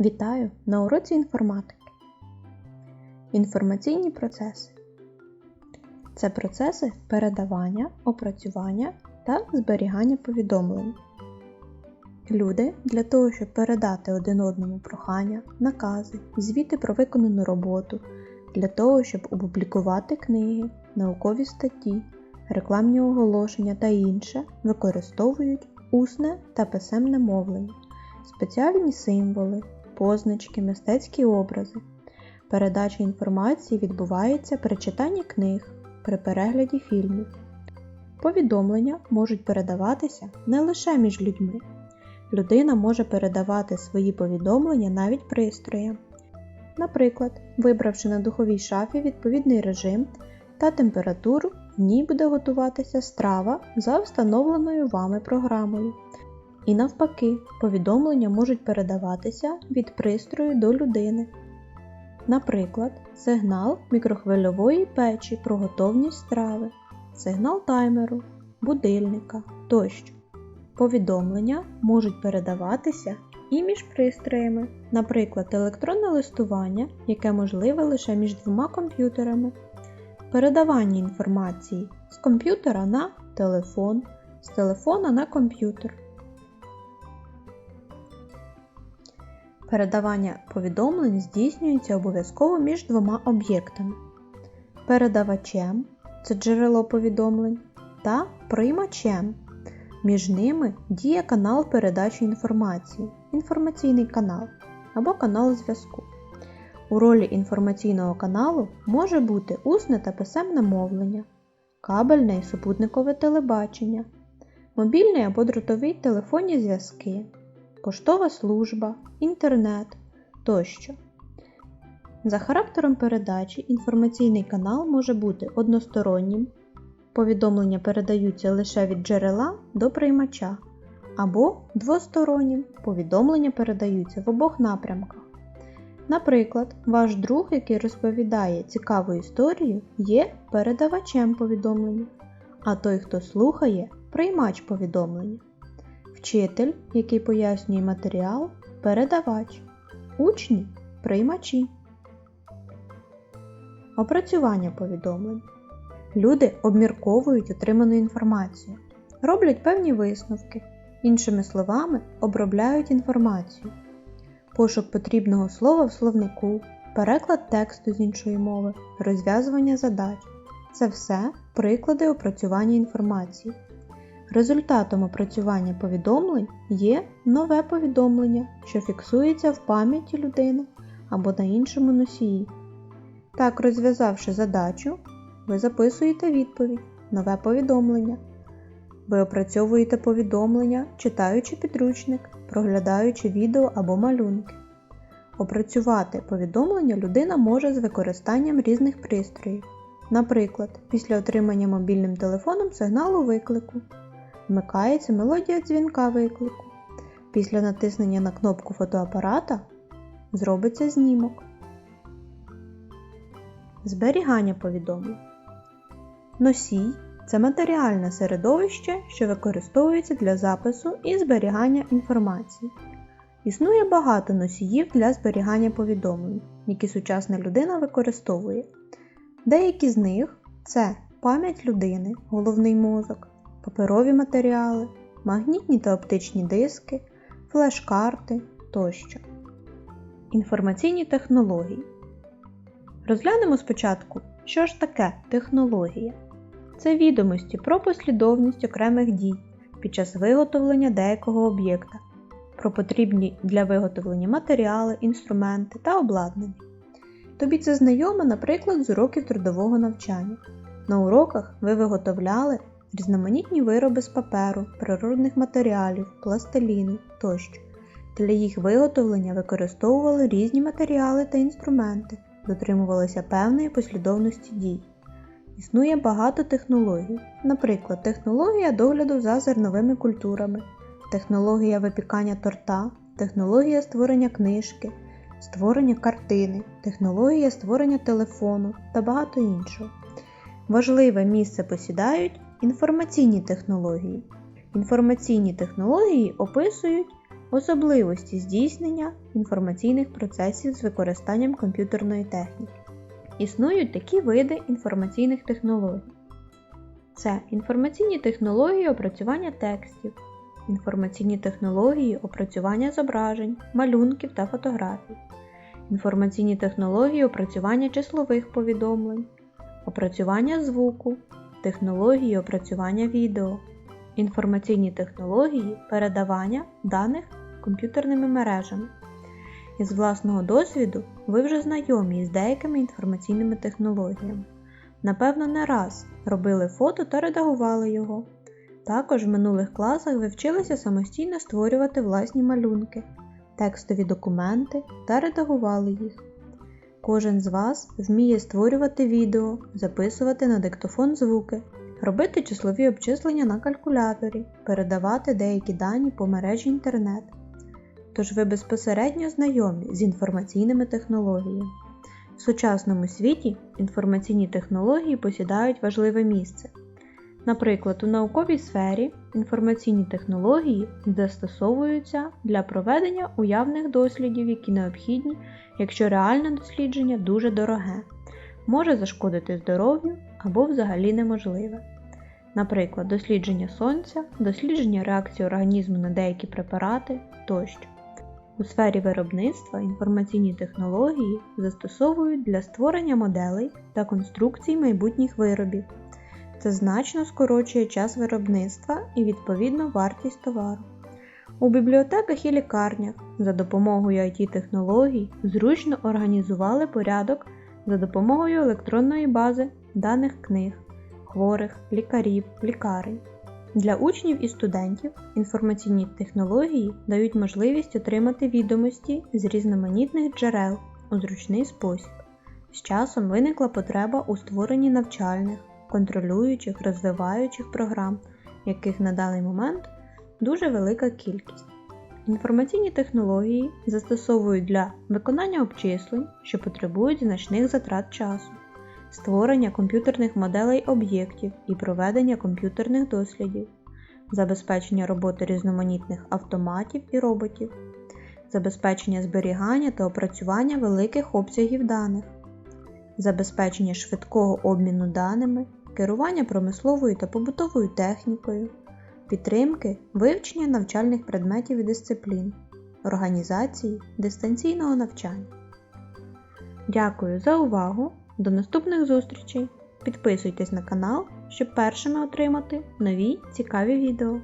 Вітаю на уроці інформатики. Інформаційні процеси це процеси передавання, опрацювання та зберігання повідомлень. Люди для того, щоб передати один одному прохання, накази, звіти про виконану роботу, для того, щоб опублікувати книги, наукові статті, рекламні оголошення та інше, використовують усне та писемне мовлення, спеціальні символи, позначки, мистецькі образи. Передача інформації відбувається при читанні книг, при перегляді фільмів. Повідомлення можуть передаватися не лише між людьми. Людина може передавати свої повідомлення навіть пристроям. Наприклад, вибравши на духовій шафі відповідний режим та температуру, в ній буде готуватися страва за встановленою вами програмою. І навпаки, повідомлення можуть передаватися від пристрою до людини. Наприклад, сигнал мікрохвильової печі про готовність страви, сигнал таймеру, будильника тощо. Повідомлення можуть передаватися і між пристроями, наприклад, електронне листування, яке можливе лише між двома комп'ютерами, передавання інформації з комп'ютера на телефон, з телефона на комп'ютер. Передавання повідомлень здійснюється обов'язково між двома об'єктами передавачем це джерело повідомлень, та приймачем. Між ними діє канал передачі інформації, інформаційний канал або канал зв'язку. У ролі інформаційного каналу може бути усне та писемне мовлення, кабельне і супутникове телебачення, мобільний або дротовий телефонні зв'язки, поштова служба, інтернет тощо. За характером передачі інформаційний канал може бути одностороннім, повідомлення передаються лише від джерела до приймача, або двостороннім повідомлення передаються в обох напрямках. Наприклад, ваш друг, який розповідає цікаву історію, є передавачем повідомлення, а той, хто слухає, приймач повідомлення. Вчитель, який пояснює матеріал, передавач, учні приймачі. Опрацювання повідомлень. Люди обмірковують отриману інформацію, роблять певні висновки, іншими словами, обробляють інформацію, пошук потрібного слова в словнику, переклад тексту з іншої мови, розв'язування задач це все приклади опрацювання інформації. Результатом опрацювання повідомлень є нове повідомлення, що фіксується в пам'яті людини або на іншому носії. Так, розв'язавши задачу, ви записуєте відповідь, нове повідомлення. Ви опрацьовуєте повідомлення, читаючи підручник, проглядаючи відео або малюнки. Опрацювати повідомлення людина може з використанням різних пристроїв. Наприклад, після отримання мобільним телефоном сигналу виклику. Вмикається мелодія дзвінка виклику. Після натиснення на кнопку фотоапарата зробиться знімок. Зберігання повідомлень. Носій це матеріальне середовище, що використовується для запису і зберігання інформації. Існує багато носіїв для зберігання повідомлень, які сучасна людина використовує. Деякі з них це пам'ять людини, головний мозок, паперові матеріали, магнітні та оптичні диски, флеш-карти тощо. Інформаційні технології. Розглянемо спочатку, що ж таке технологія. Це відомості про послідовність окремих дій під час виготовлення деякого об'єкта, про потрібні для виготовлення матеріали, інструменти та обладнання. Тобі це знайомо, наприклад, з уроків трудового навчання. На уроках ви виготовляли різноманітні вироби з паперу, природних матеріалів, пластиліну тощо. Для їх виготовлення використовували різні матеріали та інструменти, дотримувалися певної послідовності дій. Існує багато технологій, наприклад, технологія догляду за зерновими культурами, технологія випікання торта, технологія створення книжки, створення картини, технологія створення телефону та багато іншого. Важливе місце посідають інформаційні технології. Інформаційні технології описують особливості здійснення інформаційних процесів з використанням комп'ютерної техніки. Існують такі види інформаційних технологій. Це інформаційні технології опрацювання текстів, інформаційні технології опрацювання зображень, малюнків та фотографій, інформаційні технології опрацювання числових повідомлень, опрацювання звуку, технології опрацювання відео, інформаційні технології передавання даних комп'ютерними мережами. Із власного досвіду ви вже знайомі з деякими інформаційними технологіями. Напевно, не раз робили фото та редагували його. Також в минулих класах ви вчилися самостійно створювати власні малюнки, текстові документи та редагували їх. Кожен з вас вміє створювати відео, записувати на диктофон звуки, робити числові обчислення на калькуляторі, передавати деякі дані по мережі інтернет. Тож ви безпосередньо знайомі з інформаційними технологіями. В сучасному світі інформаційні технології посідають важливе місце. Наприклад, у науковій сфері інформаційні технології застосовуються для проведення уявних дослідів, які необхідні, якщо реальне дослідження дуже дороге, може зашкодити здоров'ю або взагалі неможливе. Наприклад, дослідження сонця, дослідження реакції організму на деякі препарати тощо. У сфері виробництва інформаційні технології застосовують для створення моделей та конструкцій майбутніх виробів. Це значно скорочує час виробництва і відповідно вартість товару. У бібліотеках і лікарнях за допомогою IT-технологій зручно організували порядок за допомогою електронної бази даних книг, хворих, лікарів, лікарень. Для учнів і студентів інформаційні технології дають можливість отримати відомості з різноманітних джерел у зручний спосіб. З часом виникла потреба у створенні навчальних, контролюючих, розвиваючих програм, яких на даний момент дуже велика кількість. Інформаційні технології застосовують для виконання обчислень, що потребують значних затрат часу, створення комп'ютерних моделей об'єктів і проведення комп'ютерних дослідів, забезпечення роботи різноманітних автоматів і роботів, забезпечення зберігання та опрацювання великих обсягів даних, забезпечення швидкого обміну даними, керування промисловою та побутовою технікою, підтримки вивчення навчальних предметів і дисциплін, організації дистанційного навчання. Дякую за увагу! До наступних зустрічей! Підписуйтесь на канал, щоб першими отримати нові цікаві відео.